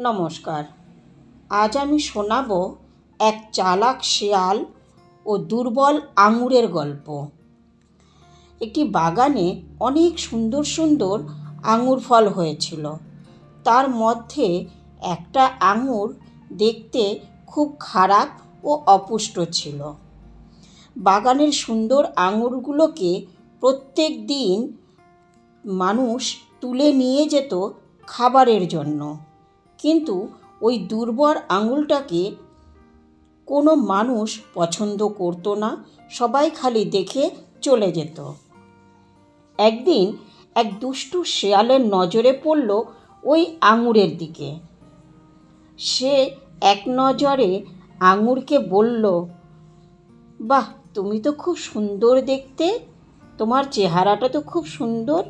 নমস্কার। আজ আমি শোনাবো এক চালাক শেয়াল ও দুর্বল আঙুরের গল্প। একটি বাগানে অনেক সুন্দর সুন্দর আঙুর ফল হয়েছিল। তার মধ্যে একটা আঙুর দেখতে খুব খারাপ ও অপুষ্ট ছিল। বাগানের সুন্দর আঙুরগুলোকে প্রত্যেক দিন মানুষ তুলে নিয়ে যেত খাবারের জন্য। কিন্তু ওই দুর্বল আঙুলটাকে কোনো মানুষ পছন্দ করতো না, সবাই খালি দেখে চলে যেত। একদিন এক দুষ্টু শেয়ালের নজরে পড়ল ওই আঙুরের দিকে। সে এক নজরে আঙুরকে বলল, বাহ, তুমি তো খুব সুন্দর দেখতে। তোমার চেহারাটা তো খুব সুন্দর।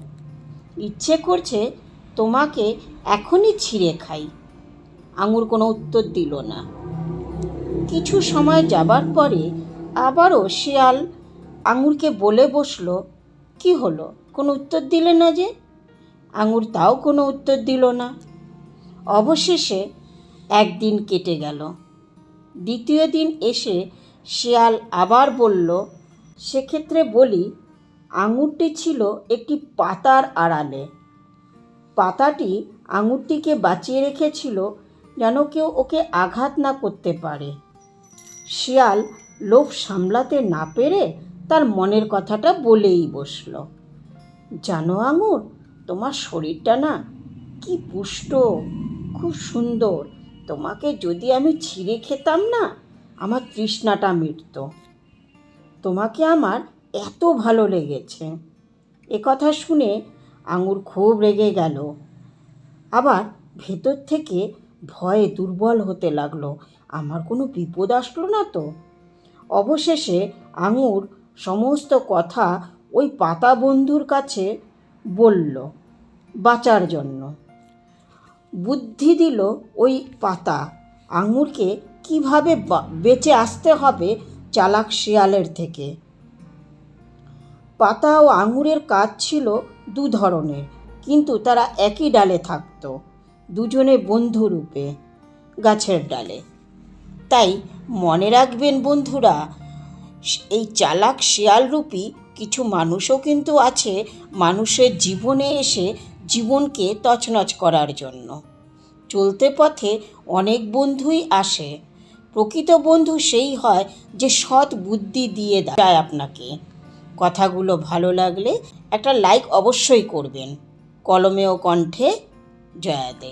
ইচ্ছে করছে তোমাকে এখনই ছিঁড়ে খাই। আঙুর কোনো উত্তর দিল না। কিছু সময় যাবার পরে আবারও শিয়াল আঙুরকে বলে বসল, কি হলো? কোনো উত্তর দিলে না যে? আঙুর তাও কোনো উত্তর দিল না। অবশেষে একদিন কেটে গেল। দ্বিতীয় দিন এসে শিয়াল আবার বলল, সেক্ষেত্রে বলি, আঙুরটি ছিল একটি পাতার আড়ালে। পাতাটি আঙুরটিকে বাঁচিয়ে রেখেছিল যেন কেউ ওকে আঘাত না করতে পারে। শিয়াল লোভ সামলাতে না পেরে তার মনের কথাটা বলেই বসল। জানো আঙুর, তোমার শরীরটা না কি পুষ্ট, খুব সুন্দর। তোমাকে যদি আমি ছিঁড়ে খেতাম না, আমার তৃষ্ণাটা মিটত। তোমাকে আমার এত ভালো লেগেছে। এ কথা শুনে আঙুর খুব রেগে গেল। আবার ভেতর থেকে ভয়ে দুর্বল হতে লাগল। আমার কোনো বিপদ আসলো না তো? অবশেষে আঙুর সমস্ত কথা ওই পাতা বন্ধুর কাছে বলল বাঁচার জন্য। বুদ্ধি দিল ওই পাতা। আঙুরকে কীভাবে বেঁচে আসতে হবে চালাক শিয়ালের থেকে? পাতা ও আঙুরের কাজ ছিল দু ধরনের, কিন্তু তারা একই ডালে থাকতো। দুজনে বন্ধুরূপে গাছের ডালে। তাই মনে রাখবেন বন্ধুরা এই চালাক শিয়ালরূপী কিছু মানুষও কিন্তু আছে মানুষের জীবনে এসে জীবনকে তছনছ করার জন্য। চলতে পথে অনেক বন্ধুই আসে। প্রকৃত বন্ধু সেই হয় যে সৎ বুদ্ধি দিয়ে দেয় আপনাকে। কথাগুলো ভালো লাগলে একটা লাইক অবশ্যই করবেন। কলমে ও কণ্ঠে জয়া দে